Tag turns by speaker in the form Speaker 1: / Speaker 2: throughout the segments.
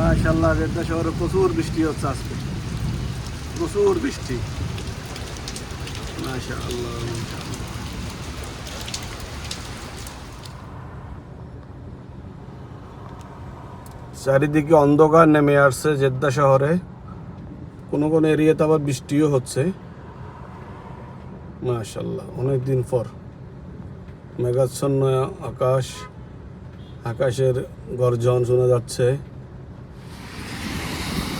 Speaker 1: মাশাল্লাহ জেদ্দা শহরে প্রচুর বৃষ্টি হচ্ছে আজকে। প্রচুর বৃষ্টি। চারিদিকে অন্ধকার নেমে আসছে জেদ্দা শহরে। কোনো কোনো এরিয়াতে আবার বৃষ্টিও হচ্ছে। মাশাল্লাহ অনেক দিন পর। মেঘাচ্ছন্ন আকাশ, আকাশের গর্জন শোনা যাচ্ছে।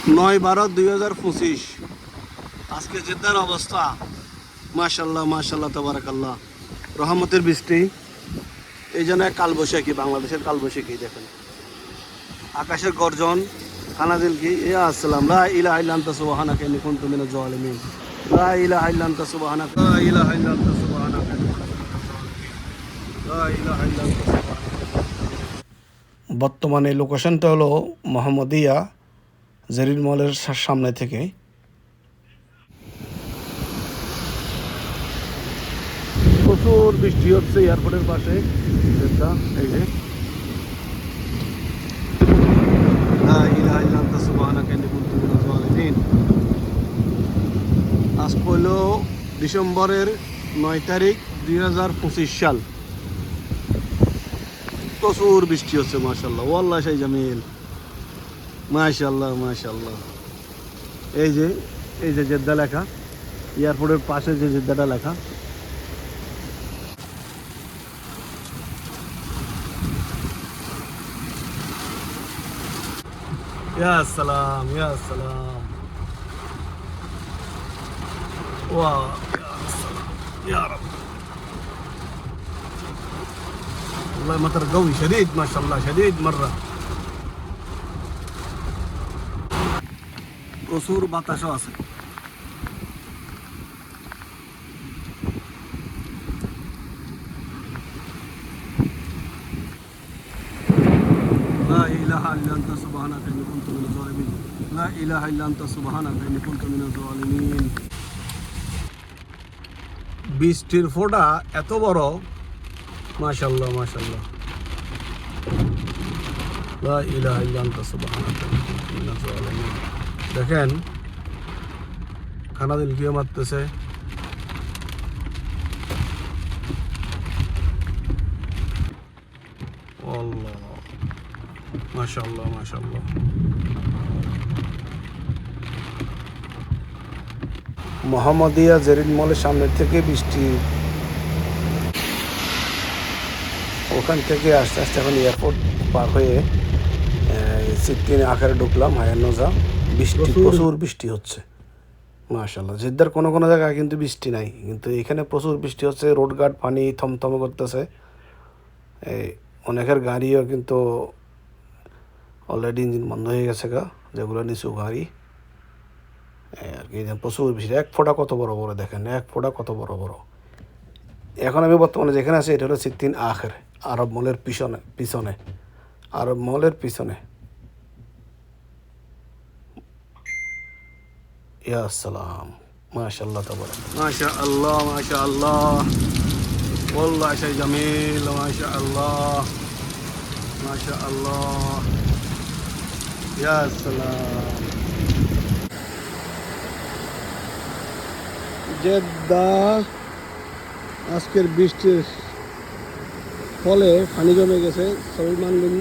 Speaker 1: নয় বারো দুই হাজার পঁচিশ। আজকে জেদ্দার অবস্থা। মাশাল্লাহ মাশাল্লাহ তবরাকাল্লাহ। রহমতের বৃষ্টি। এই জন্য কালবৈশাখী, বাংলাদেশের কালবৈশাখী, দেখেন। আকাশের গর্জন খানাদিল কি এ আসসালাম। লা ইলাহা ইল্লা আনতা সুবহানাকা, ইন্নী কুনতু মিনাজ জালিমিন। লা ইলাহা ইল্লা আনতা সুবহানাকা। লা ইলাহা বর্তমানে লোকেশনটা হলো মোহাম্মদিয়া। জেরিন মলের সামনে থেকে। প্রচুর বৃষ্টি হচ্ছে এয়ারপোর্টের পাশে। আজ ডিসেম্বরের নয় তারিখ দুই হাজার পঁচিশ সাল। প্রচুর বৃষ্টি হচ্ছে মার্শাল্লাহ ওয়াল্লা সাই জামিল মাশাল্লাহ মাশাল্লাহ এই যে এই যে জেদ্দা লেখা এয়ারপোর্টের পাশে যে জেদ্দাটা লেখা يا سلام يا سلام واو يا سلام يا رب والله مطر قوي شديد ما شاء الله شديد مرة প্রচুর বাতাসও আছে لا إله إلا أنت سبحانك إني كنت من الظالمين لا إله إلا أنت سبحانك إني كنت من الظالمين বৃষ্টির ফোঁটা এত বড় মাশাল্লাহ মাশাল্লাহ লা ইলাহা ইল্লা আনতা সুবহানাকা ইন্নী কুনতু মিনাজ জালিমিন দেখেন খানা দিল গিয়ে মারতেছে। মাশাল্লাহ মাশাল্লাহ মোহাম্মদিয়া জেরিন মলের সামনে থেকে বৃষ্টি। ওখান থেকে আস্তে আস্তে এখন এয়ারপোর্ট পার হয়ে সিটিনে আকারে ঢুকলাম হায়ানোজা বৃষ্টি প্রচুর। বৃষ্টি হচ্ছে। মাশাল্লাহ জেদ্দার কোনো কোনো জায়গায় কিন্তু বৃষ্টি নাই। কিন্তু এখানে প্রচুর বৃষ্টি হচ্ছে রোড গার্ড পানি থমথমে করতেছে। এই অনেকের গাড়িও কিন্তু অলরেডি ইঞ্জিন বন্ধ হয়ে গেছে গা যেগুলো নিচু গাড়ি। আর কি প্রচুর বৃষ্টি। এক ফোঁটা কত বড় বড় দেখেন এক ফোঁটা কত বড় বড়। এখন আমি বর্তমানে যেখানে আছি এটা হলো সিদ্দিন আখের আরব মলের পিছনে পিছনে আরব মলের পিছনে। ইয়া সালাম মাশাল্লাহ তাবারাক মাশা আল্লাহ মাশা আল্লাহ والله شيء جميل ما شاء الله ما شاء الله يا سلام জেদ্দা আজকের বৃষ্টির ফলে পানি জমে গেছে সলমান বিন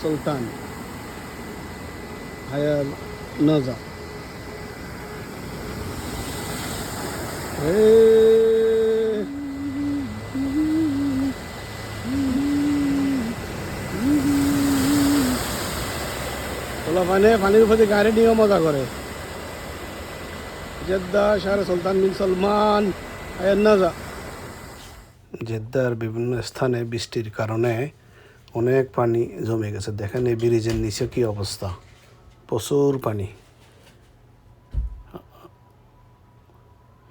Speaker 1: সুলতান হায়ার নজা পানি পানির উপরে গাড়ি নিয়েও মজা করে জেদ্দা শাহরে সুলতান বিন সলমান আয়ার নাজা। জেদ্দার বিভিন্ন স্থানে বৃষ্টির কারণে অনেক পানি জমে গেছে। দেখেন এই ব্রিজের নিচে কি অবস্থা প্রচুর পানি।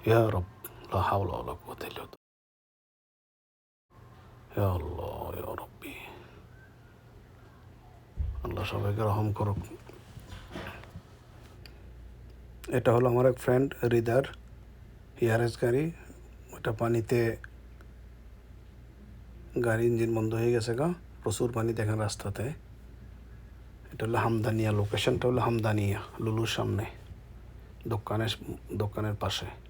Speaker 1: ইয়া রব লা হাওলা ওয়ালা কুওয়াতা ইল্লা ইয়া আল্লাহ ইয়া রব্বি আল্লাহ সবাইকে রহম করুক। এটা হলো আমার এক ফ্রেন্ড হৃদার ইয়ারেস গাড়ি। ওটা পানিতে গাড়ি ইঞ্জিন বন্ধ হয়ে গেছে গা। প্রচুর পানি দেখেন রাস্তাতে। এটা হলো হামদানিয়া লোকেশনটা হলো হামদানিয়া, লুলুর সামনে, দোকানের দোকানের পাশে।